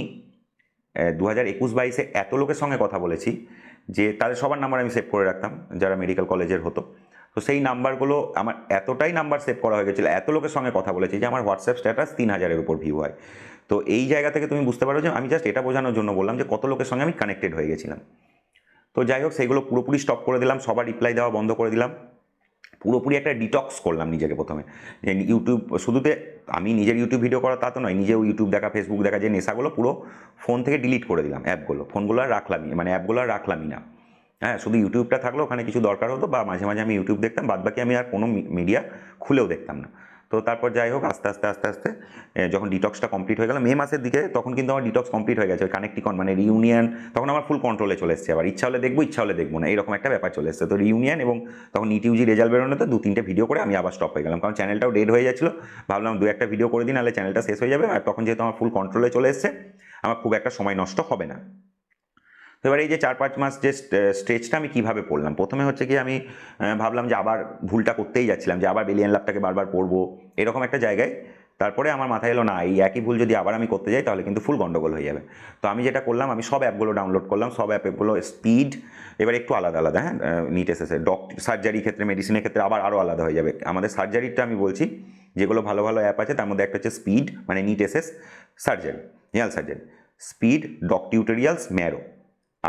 দু হাজার একুশ বাইশে এত লোকের সঙ্গে কথা বলেছি যে তাদের সবার নাম্বার আমি সেভ করে রাখতাম, যারা মেডিকেল কলেজের হতো। তো সেই নাম্বারগুলো আমার এতটাই নাম্বার সেভ করা হয়ে গেছিল, এত লোকের সঙ্গে কথা বলেছি যে আমার হোয়াটসঅ্যাপ স্ট্যাটাস তিন হাজারের উপর ভিউ হয়। তো এই জায়গা থেকে তুমি বুঝতে পারো যে আমি জাস্ট এটা বোঝানোর জন্য বললাম যে কত লোকের সঙ্গে আমি কানেক্টেড হয়ে গেছিলাম। তো যাই হোক সেগুলো পুরোপুরি স্টপ করে দিলাম, সবার রিপ্লাই দেওয়া বন্ধ করে দিলাম। পুরোপুরি একটা ডিটক্স করলাম নিজেকে প্রথমে। ইউটিউব শুধুতে আমি নিজের ইউটিউব ভিডিও করা তা তো নয়, নিজেও ইউটিউব দেখা ফেসবুক দেখা, যে নেশাগুলো পুরো ফোন থেকে ডিলিট করে দিলাম অ্যাপগুলো ফোনগুলো আর রাখলামই মানে অ্যাপগুলো আর রাখলামই না। হ্যাঁ শুধু ইউটিউবটা থাকল ওখানে কিছু দরকার হতো বা মাঝে মাঝে আমি ইউটিউব দেখতাম বাদ বাকি আমি আর কোনো মিডিয়া খুলেও দেখতাম না। তো তারপর যাই হোক, আস্তে আস্তে আস্তে আস্তে যখন ডিটক্সটা কমপ্লিট হয়ে গেল, মে মাসের দিকে তখন কিন্তু আমার ডিটক্স কমপ্লিট হয়ে গেছে, ওই কানেক্টিকন মানে রিউনিয়ন তখন আমার ফুল কন্ট্রোলে চলে এসছে আবার। ইচ্ছা হলে দেখব, ইচ্ছা হলে দেখব না এরকম একটা ব্যাপার চলে এসছে। তো রিউনিয়ন এবং তখন ইটিউজি রেজাল্ট বেরোনোতে দু, তিনটে ভিডিও করে আমি আবার স্টপ হয়ে গেলাম। কারণ চ্যানেলটাও ডেড হয়ে যাচ্ছিল। ভাবলাম দু, একটা ভিডিও করে দিন নাহলে চ্যানেলটা শেষ হয়ে যাবে। আর তখন যেহেতু আমার ফুল কন্ট্রোলে চলে এসছে, আমার খুব একটা সময় নষ্ট হবে না। এবার এই যে চার পাঁচ মাস যে স্টেজটা আমি কীভাবে পড়লাম? প্রথমে হচ্ছে কি আমি ভাবলাম যে আবার ভুলটা করতেই যাচ্ছিলাম, যে আবার বেলিয়ান লাভটাকে বারবার পড়ব, এরকম একটা জায়গায়। তারপরে আমার মাথায় এলো, না, এই একই ভুল যদি আবার আমি করতে যাই, তাহলে কিন্তু ফুল গন্ডগোল হয়ে যাবে। তো আমি যেটা করলাম, আমি সব অ্যাপগুলো ডাউনলোড করলাম, সব অ্যাপগুলো স্পিড এবার একটু আলাদা আলাদা হ্যাঁ নিট এসেসে ডক সার্জারি ক্ষেত্রে মেডিসিনের ক্ষেত্রে আবার আরও আলাদা হয়ে যাবে। আমাদের সার্জারিটা আমি বলছি, যেগুলো ভালো ভালো অ্যাপ আছে, তার মধ্যে একটা হচ্ছে স্পিড মানে NEET SS surgery general surgery speed Doc Tutorials Marrow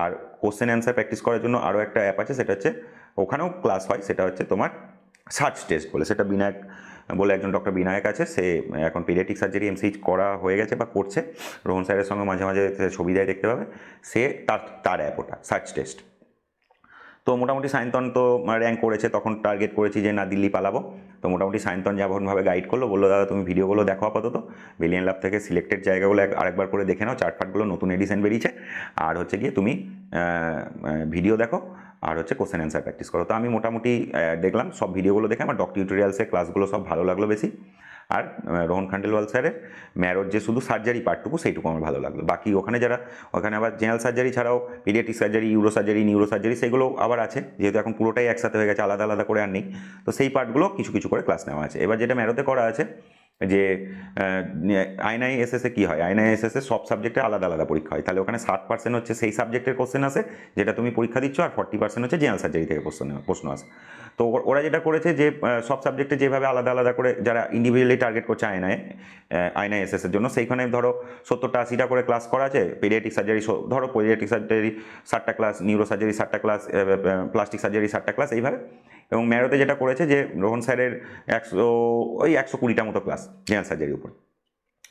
আর কোশ্চেন অ্যান্সার প্র্যাকটিস করার জন্য আরও একটা অ্যাপ আছে, সেটা হচ্ছে ওখানেও ক্লাস হয়, সেটা হচ্ছে তোমার সার্চ টেস্ট বলে। সেটা বিনায়ক বলে একজন ডক্টর বিনায়ক আছে, সে এখন পিডিয়াটিক সার্জারি এমসি করা হয়ে গেছে বা করছে। রোহন স্যারের সঙ্গে মাঝে মাঝে ছবি দেয় দেখতে পাবে। সে তার তার অ্যাপ ওটা সার্চ টেস্ট তো মোটামুটি সায়ন্তন তো র্যাঙ্ক করেছে, তখন টার্গেট করেছি যে না দিল্লি পালাবো। তো মোটামুটি সায়ন্তন যেমনভাবে গাইড করল, বলল, দাদা, তুমি ভিডিওগুলো দেখো আপাতত। বিলিয়ন লাভ থেকে সিলেক্টেড জায়গাগুলো আরেকবার করে দেখে নাও চার্টফাটগুলো নতুন এডিশন বেরিয়েছে। আর হচ্ছে গিয়ে তুমি ভিডিও দেখো, আর হচ্ছে কোশ্চেন অ্যান্সার প্র্যাকটিস করো। তো আমি মোটামুটি দেখলাম, সব ভিডিওগুলো দেখে আমার ডক টিউটোরিয়ালসের ক্লাসগুলো সব ভালো লাগল বেশি। আর রোহন খান্ডেলওয়াল স্যারের ম্যারোর যে শুধু সার্জারি পার্টটুকু সেইটুকু আমার ভালো লাগল। বাকি ওখানে যারা, ওখানে আবার জেনারেল সার্জারি ছাড়াও paediatric surgery uro surgery neuro surgery সেগুলো আবার আছে, যেহেতু এখন পুরোটাই একসাথে হয়ে গেছে, আলাদা আলাদা করে আর নেই। তো সেই পার্টগুলো কিছু কিছু করে ক্লাস নেওয়া আছে। এবার যেটা ম্যারোতে করা আছে যে আইনআই এসএসে কী হয়? আইনআই এসএসে সব সাবজেক্টে আলাদা আলাদা পরীক্ষা হয়। তাহলে ওখানে ষাট পার্সেন্ট হচ্ছে সেই সাবজেক্টের কোশ্চেন আসে, যেটা তুমি পরীক্ষা দিচ্ছ, আর ফর্টি পার্সেন্ট হচ্ছে জেনারেল সার্জারি থেকে প্রশ্ন প্রশ্ন আসে। তো ওরা যেটা করেছে যে সব সাবজেক্টে যেভাবে আলাদা আলাদা করে যারা ইন্ডিভিজুয়ালি টার্গেট করছে আয়নায় আয়নায় এস এর জন্য, সেইখানে ধরো সত্তরটা, আশিটা করে ক্লাস করা আছে পেডিয়াটিক সার্জারি ধরো পেডিয়াটিক সার্জারি ষাটটা ক্লাস নিউরো সার্জারি ষাটটা ক্লাস প্লাস্টিক সার্জারি ষাটটা ক্লাস এইভাবে। এবং ম্যারোতে যেটা করেছে যে, রোহন স্যারের একশো, ওই একশো কুড়িটা মতো ক্লাস জেনারেল সার্জারির উপর।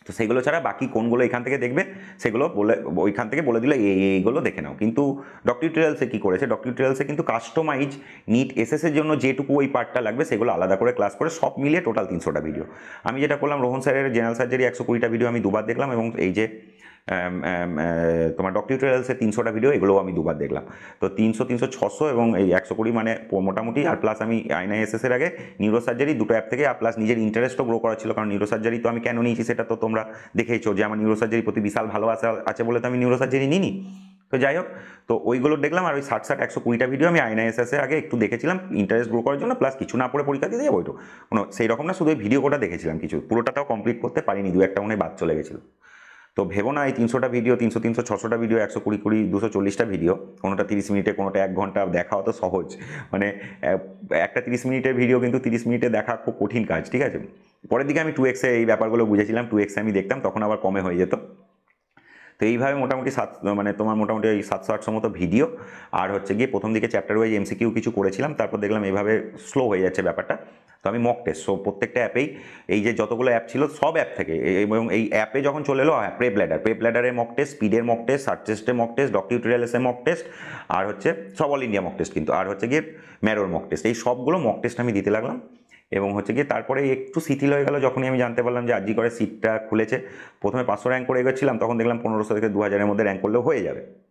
তো সেগুলো ছাড়া বাকি কোনগুলো এখান থেকে দেখবে, সেগুলো বলে, ওইখান থেকে বলে দিলে এই এই- এইগুলো দেখে নাও। কিন্তু ডক্টর টিউটোরিয়ালসে কী করেছে? ডক্টর টিউটোরিয়ালসে কিন্তু কাস্টমাইজ নিট এসএসের জন্য যেটুকু ওই পার্টটা লাগবে, সেগুলো আলাদা করে ক্লাস করে সব মিলিয়ে টোটাল তিনশোটা ভিডিও আমি যেটা করলাম, রোহন স্যারের জেনারেল সার্জারি একশো কুড়িটা ভিডিও আমি দুবার দেখলাম এবং এই যে তোমার ডক্টর টিউটোরিয়ালসের তিনশোটা ভিডিও এগুলোও আমি দুবার দেখলাম। তো তিনশো তিনশো, ছশো এবং এই একশো কুড়ি মানে মোটামুটি, আর প্লাস আমি আইনআইএসএস এর আগে নিউরো সার্জারি দুটো অ্যাপ থেকে, আর প্লাস নিজের ইন্টারেস্টও গ্রো করা ছিল, কারণ নিউরো সার্জারি তো আমি কেন নিয়েছি সেটা তো তোমরা দেখেইছো যে আমার নিউরো সার্জারি প্রতি বিশাল ভালোবাসা আছে বলে তো আমি নিউরো সার্জারি নিইনি। তো যাই হোক, তো ওইগুলো দেখলাম, আর ওই ষাট ষাট, একশো কুড়িটা ভিডিও আমি আইনআইএসএস আগে একটু দেখেছিলাম ইন্টারেস্ট গ্রো করার জন্য প্লাস কিছু না পড়ে পরীক্ষা দিয়ে যাব ওইটু কোনো সেই রকম না, শুধু ওই ভিডিও কোটা দেখেছিলাম কিছু পুরোটাও কমপ্লিট করতে পারিনি, দু একটা মনে বাদ চলে গেছিল। তো ভেবো না, এই তিনশোটা ভিডিও তিনশো তিনশো, ছশোটা ভিডিও একশো কুড়ি কুড়ি, দুশো চল্লিশটা ভিডিও কোনোটা তিরিশ মিনিটে, কোনোটা এক ঘণ্টা দেখা অত সহজ। মানে একটা তিরিশ মিনিটের ভিডিও কিন্তু তিরিশ মিনিটে দেখা খুব কঠিন কাজ, ঠিক আছে? পরের দিকে আমি টু এক্সে এই ব্যাপারগুলো বুঝেছিলাম টু এক্সে আমি দেখতাম, তখন আবার কমে হয়ে যেত। তো এইভাবে মোটামুটি সাত মানে তোমার মোটামুটি ওই সাতশো আটশো মতো ভিডিও আর হচ্ছে গিয়ে প্রথম দিকে চ্যাপ্টার ওয়াইজ এমসিকিউ কিছু করেছিলাম, তারপর দেখলাম এইভাবে স্লো হয়ে যাচ্ছে ব্যাপারটা। তো আমি মক টেস্ট সো প্রত্যেকটা অ্যাপেই এই যে যতগুলো অ্যাপ ছিল সব অ্যাপ থেকে এবং এই অ্যাপে যখন চলে এলো প্রে ব্ল্যাডার প্রে ব্ল্যাডারের মক টেস্ট স্পিডের মক টেস্ট সার্চ টেস্টের মক টেস্ট ডক টিউটোরিয়ালসের মক টেস্ট আর হচ্ছে সব অল ইন্ডিয়া মক টেস্ট কিন্তু। আর হচ্ছে গিয়ে ম্যারোর মক টেস্ট এই সবগুলো মক টেস্ট আমি দিতে লাগলাম। এবং হচ্ছে গিয়ে তারপরে একটু শিথিল হয়ে গেল যখনই আমি জানতে পারলাম যে আজি করে সিটটা খুলেছে। প্রথমে পাঁচশো র্যাঙ্ক করে এগোচ্ছিলাম, তখন দেখলাম পনেরোশো থেকে দু হাজারের মধ্যে র্যাঙ্ক করলেও হয়ে যাবে।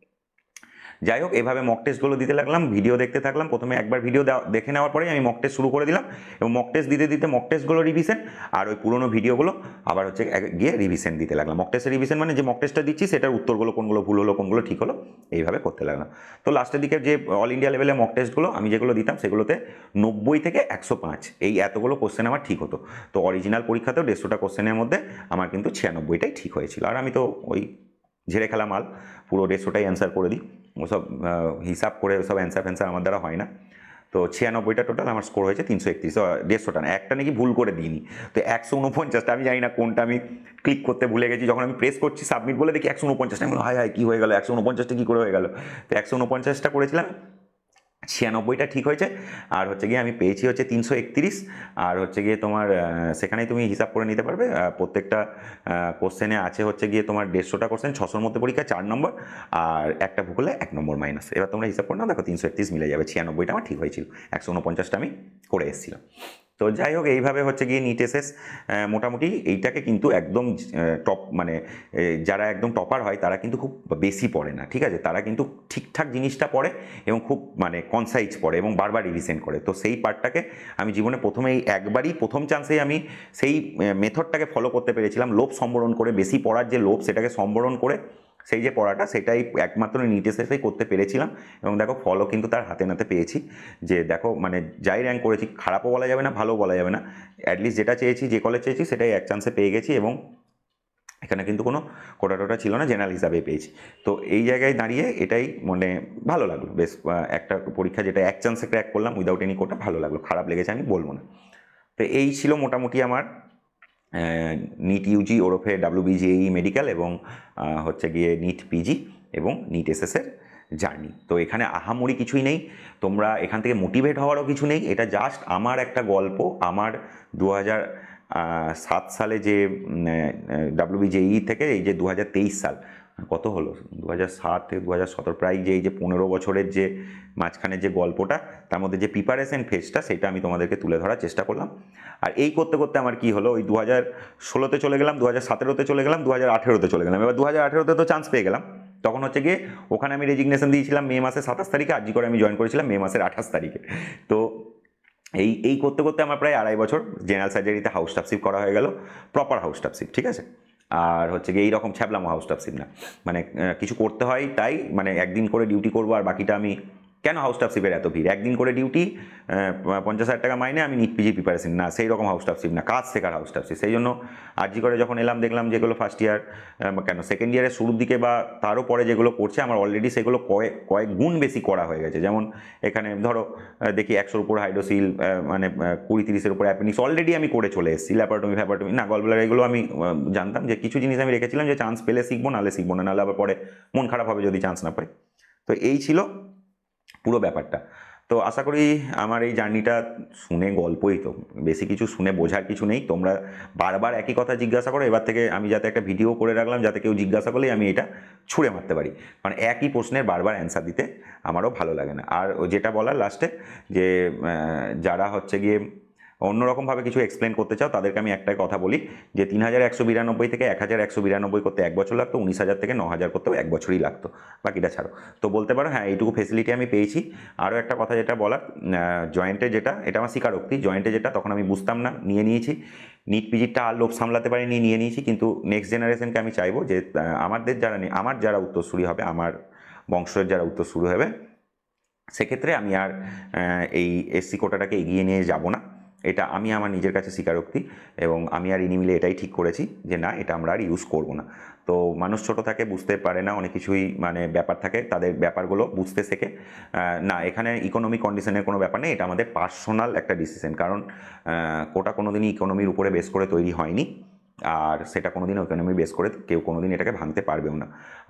যাই হোক, এভাবে মক টেস্টগুলো দিতে লাগলাম ভিডিও দেখতে থাকলাম। প্রথমে একবার ভিডিও দেখে নেওয়ার পরেই আমি মক টেস্ট শুরু করে দিলাম। এবং মক টেস্ট দিতে দিতে মক টেস্টগুলো রিভিশন আর ওই পুরোনো ভিডিওগুলো আবার হচ্ছে গিয়ে রিভিশন দিতে লাগলাম। মক টেস্টের রিভিশন মানে যে মক টেস্টটা দিচ্ছি, সেটার উত্তরগুলো কোনগুলো ভুল হলো, কোনগুলো ঠিক হলো, এইভাবে করতে লাগলাম। তো লাস্টের দিকে যে অল ইন্ডিয়া লেভেলে মক টেস্টগুলো আমি যেগুলো দিতাম, সেগুলোতে নব্বই থেকে একশো পাঁচ, এই এতগুলো কোশ্চেন আমার ঠিক হতো। তো অরিজিনাল পরীক্ষাতেও দেড়শোটা কোশ্চেনের মধ্যে আমার কিন্তু ছিয়ানব্বইটাই ঠিক হয়েছিল। আর আমি তো ওই ঝেড়ে খেলা মাল, পুরো দেড়শোটাই অ্যান্সার করে দিই। ওসব হিসাব করে ওসব অ্যান্সার ফ্যান্সার আমার দ্বারা হয় না। তো ছিয়ানব্বইটা টোটাল আমার স্কোর হয়েছে তিনশো একত্রিশ দেড়শোটা না, একটা নাকি ভুল করে দিইনি। তো একশো উনপঞ্চাশটা আমি জানি না কোনটা, আমি ক্লিক করতে ভুলে গেছি, যখন আমি প্রেস করছি সাবমিট বলে দেখি একশো উনপঞ্চাশটা আমি হয়, হায়, কী হয়ে গেলো? একশো উনপঞ্চাশটা কী করে হয়ে গেলো? তো একশো উনপঞ্চাশটা করেছিলাম ছিয়ানব্বইটা ঠিক হয়েছে। আর হচ্ছে গিয়ে আমি পেয়েছি হচ্ছে তিনশো একত্রিশ। আর হচ্ছে গিয়ে তোমার সেখানে সেখানেই তুমি হিসাব করে নিতে পারবে। প্রত্যেকটা কোশ্চেনে আছে হচ্ছে গিয়ে তোমার দেড়শোটা কোশ্চেন ছশোর মধ্যে পরীক্ষা, চার নম্বর। আর একটা ভূগোলে এক নম্বর মাইনাস এবার তোমরা হিসাব করে নাও, দেখো তিনশো একত্রিশ মিলে যাবে। ছিয়ানব্বইটা আমার ঠিক হয়েছিল। একশো উনপঞ্চাশটা আমি করে এসেছিলাম। তো যাই হোক, এইভাবে হচ্ছে গিয়ে নিট মোটামুটি এইটাকে কিন্তু একদম টপ মানে যারা একদম টপার হয়, তারা কিন্তু খুব বেশি পড়ে না, ঠিক আছে? তারা কিন্তু ঠিকঠাক জিনিসটা পড়ে এবং খুব মানে কনসাইজ পড়ে এবং বারবার রিভিশন করে। তো সেই পার্টটাকে আমি জীবনে প্রথমেই একবারই প্রথম চান্সেই আমি সেই মেথডটাকে ফলো করতে পেরেছিলাম। লোভ সম্বরণ করে, বেশি পড়ার যে লোভ, সেটাকে সম্বরণ করে সেই যে পড়াটা সেটাই একমাত্র নিট এসএসআই করতে পেরেছিলাম এবং দেখো ফলও কিন্তু তার হাতে নাতে পেয়েছি। যে দেখো মানে যাই র্যাঙ্ক করেছি, খারাপও বলা যাবে না, ভালোও বলা যাবে না। অ্যাটলিস্ট যেটা চেয়েছি, যে কলেজ চেয়েছি, সেটাই এক চান্সে পেয়ে গেছি এবং এখানে কিন্তু কোনো কোটা টোটা ছিল না জেনারেল হিসাবে পেয়েছি। তো এই জায়গায় দাঁড়িয়ে এটাই মানে ভালো লাগল। বেশ একটা পরীক্ষা যেটা এক চান্সে ক্র্যাক করলাম উইদাউট এনি কোটা ভালো লাগল। খারাপ লেগেছে আমি বলব না। তো এই ছিল মোটামুটি আমার নিট ইউজি ওরফে ডাব্লিউবিজিএই মেডিকেল এবং হচ্ছে গিয়ে নিট পিজি এবং নিট এসএসের জার্নি। তো এখানে আহামরি কিছুই নেই। তোমরা এখান থেকে মোটিভেট হওয়ারও কিছু নেই। এটা জাস্ট আমার একটা গল্প। আমার দু সাত সালে যে ডাব্লিউবিজেই E থেকে এই যে দু হাজার তেইশ সাল কত হলো? দু হাজার সাত থেকে দু হাজার সতেরো, প্রায় যে এই যে পনেরো বছরের যে মাঝখানে যে গল্পটা, তার মধ্যে যে প্রিপারেশন ফেজটা সেটা আমি তোমাদেরকে তুলে ধরার চেষ্টা করলাম। আর এই করতে করতে আমার কি হলো? ওই দু হাজার ষোলোতে চলে গেলাম দু হাজার সতেরোতে চলে গেলাম দু হাজার আঠেরোতে চলে গেলাম। এবার দু হাজার আঠেরোতে তো চান্স পেয়ে গেলাম। তখন হচ্ছে গিয়ে ওখানে আমি রেজিগনেশন দিয়েছিলাম মে মাসের সাতাশ তারিখে আজজি করে আমি জয়েন করেছিলাম মে মাসের আঠাশ তারিখে। তো এই এই করতে করতে আমার প্রায় আড়াই বছর জেনারেল সার্জারিতে হাউস স্টাফশিপ করা হয়ে গেল প্রপার হাউস স্টাফশিপ ঠিক আছে? আর হচ্ছে গিয়ে এইরকম ছ্যাবলামো হাউস টাফ সিম না মানে কিছু করতে হয়, তাই মানে একদিন করে ডিউটি করব আর বাকিটা আমি কেন হাউস স্টাফশিপের এত ভিড়? একদিন করে ডিউটি পঞ্চাশ হাজার টাকা মাইনে, আমি নিট পিজি প্রিপারেশন না সেই রকম হাউস স্টাফশিপ না, কাজ শেখার হাউস স্টাফশিপ সেই জন্য আরজি করে যখন এলাম, দেখলাম যেগুলো ফার্স্ট ইয়ার কেন সেকেন্ড ইয়ারের শুরুর দিকে বা তারও পরে যেগুলো করছে, আমার অলরেডি সেগুলো কয়েক কয়েক গুণ বেশি করা হয়ে গেছে। যেমন এখানে ধরো দেখি একশোর উপর হাইড্রোসিল মানে কুড়ি তিরিশের উপর অ্যাপেনিক্স অলরেডি আমি করে চলে এসেছি। ল্যাপারটমি ফ্যাপারটমি না গলব্লার এগুলো আমি জানতাম যে কিছু জিনিস আমি রেখেছিলাম যে চান্স পেলে শিখব নাহলে শিখব না, নাহলে আবার পরে মন খারাপ হবে যদি চান্স না পাই। তো এই ছিল পুরো ব্যাপারটা। তো আশা করি আমার এই জার্নিটা শুনে গল্পই তো, বেশি কিছু শুনে বোঝার কিছু নেই। তোমরা বারবার একই কথা জিজ্ঞাসা করো, এবার থেকে আমি যাতে একটা ভিডিও করে রাখলাম, যাতে কেউ জিজ্ঞাসা করলেই আমি এটা ছুঁড়ে মারতে পারি। কারণ একই প্রশ্নের বারবার অ্যান্সার দিতে আমারও ভালো লাগে না। আর যেটা বলার লাস্টে যে যারা হচ্ছে গিয়ে অন্যরকমভাবে কিছু এক্সপ্লেন করতে চাও, তাদেরকে আমি একটাই কথা বলি যে তিন হাজার একশো বিরানব্বই থেকে এক হাজার একশো বিরানব্বই করতে এক বছর লাগতো, উনিশ হাজার থেকে ন হাজার করতেও এক বছরই লাগতো। বাকিটা ছাড়ো। তো বলতে পারো হ্যাঁ এইটুকু ফেসিলিটি আমি পেয়েছি। আরও একটা কথা যেটা বলার জয়েন্টে যেটা, এটা আমার স্বীকারোক্তি জয়েন্টে যেটা তখন আমি বুঝতাম না, নিয়ে নিয়েছি। নিট পিজিটা আর লোভ সামলাতে পারিনি, নিয়ে নিয়েছি, কিন্তু নেক্সট জেনারেশনকে আমি চাইব যে আমাদের যারা নেই আমার যারা উত্তরসূরি হবে, আমার বংশের যারা উত্তরসূরি হবে, সেক্ষেত্রে আমি আর এই এসসি কোটাটাকে এগিয়ে নিয়ে যাব না। এটা আমি আমার নিজের কাছে স্বীকারোক্তি এবং আমি আর ইনি মিলে এটাই ঠিক করেছি যে না, এটা আমরা আর ইউজ করব না। তো মানুষ ছোট থাকে, বুঝতে পারে না, অনেক কিছুই মানে ব্যাপার থাকে, তাদের ব্যাপারগুলো বুঝতে শেখে। না, এখানে ইকোনমি কন্ডিশনের কোনো ব্যাপার নেই, এটা আমাদের পার্সোনাল একটা ডিসিশন কারণ কোটা কোনো দিনই ইকোনমির উপরে বেস করে তৈরি হয়নি, আর সেটা কোনোদিনও ইকোনমি বেস করে কেউ কোনোদিন এটাকে ভাঙতে পারবেও না।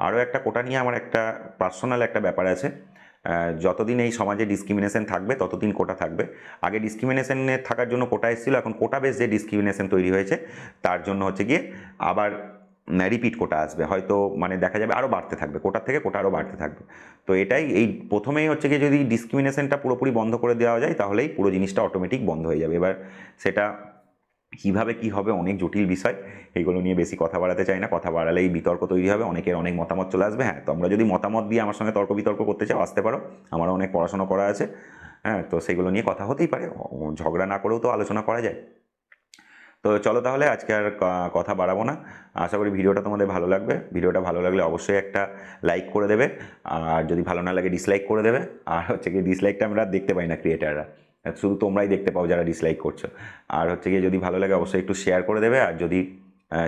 আরও একটা কোটা নিয়ে আমার একটা পার্সোনাল একটা ব্যাপার আছে যতদিন এই সমাজে ডিসক্রিমিনেশন থাকবে, ততদিন কোটা থাকবে। আগে ডিসক্রিমিনেশনে থাকার জন্য কোটা এসেছিল, এখন কোটা বেস যে ডিসক্রিমিনেশন তৈরি হয়েছে, তার জন্য হচ্ছে গিয়ে আবার রিপিট কোটা আসবে। হয়তো মানে দেখা যাবে আরও বাড়তে থাকবে, কোটার থেকে কোটা আরও বাড়তে থাকবে। তো এটাই, এই প্রথমেই হচ্ছে গিয়ে যদি ডিসক্রিমিনেশনটা পুরোপুরি বন্ধ করে দেওয়া যায়, তাহলেই পুরো জিনিসটা অটোমেটিক বন্ধ হয়ে যাবে। এবার সেটা কীভাবে কি হবে অনেক জটিল বিষয় এইগুলো নিয়ে বেশি কথা বাড়াতে চাই না। কথা বাড়ালেই বিতর্ক তৈরি হবে, অনেকের অনেক মতামত চলে আসবে। হ্যাঁ তোমরা যদি মতামত দিয়ে আমার সঙ্গে তর্ক বিতর্ক করতে চাও, আসতে পারো। আমারও অনেক পড়াশোনা করা আছে। হ্যাঁ তো সেগুলো নিয়ে কথা হতেই পারে। ঝগড়া না করেও তো আলোচনা করা যায়। তো চলো তাহলে, আজকে আর কথা বাড়াবো না। আশা করি ভিডিওটা তোমাদের ভালো লাগবে। ভিডিওটা ভালো লাগলে অবশ্যই একটা লাইক করে দেবে। আর যদি ভালো না লাগে ডিসলাইক করে দেবে। আর হচ্ছে কি ডিসলাইকটা আমরা দেখতে পাই না ক্রিয়েটাররা শুধু তোমরাই দেখতে পাও যারা ডিসলাইক করছ। আর হচ্ছে গিয়ে যদি ভালো লাগে, অবশ্যই একটু শেয়ার করে দেবে। আর যদি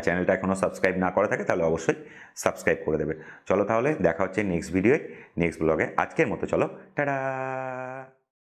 চ্যানেলটা এখনও সাবস্ক্রাইব না করা থাকে, তাহলে অবশ্যই সাবস্ক্রাইব করে দেবে। চলো তাহলে দেখা হচ্ছে নেক্সট ভিডিওয় নেক্সট ব্লগে আজকের মতো চলো, টাটা!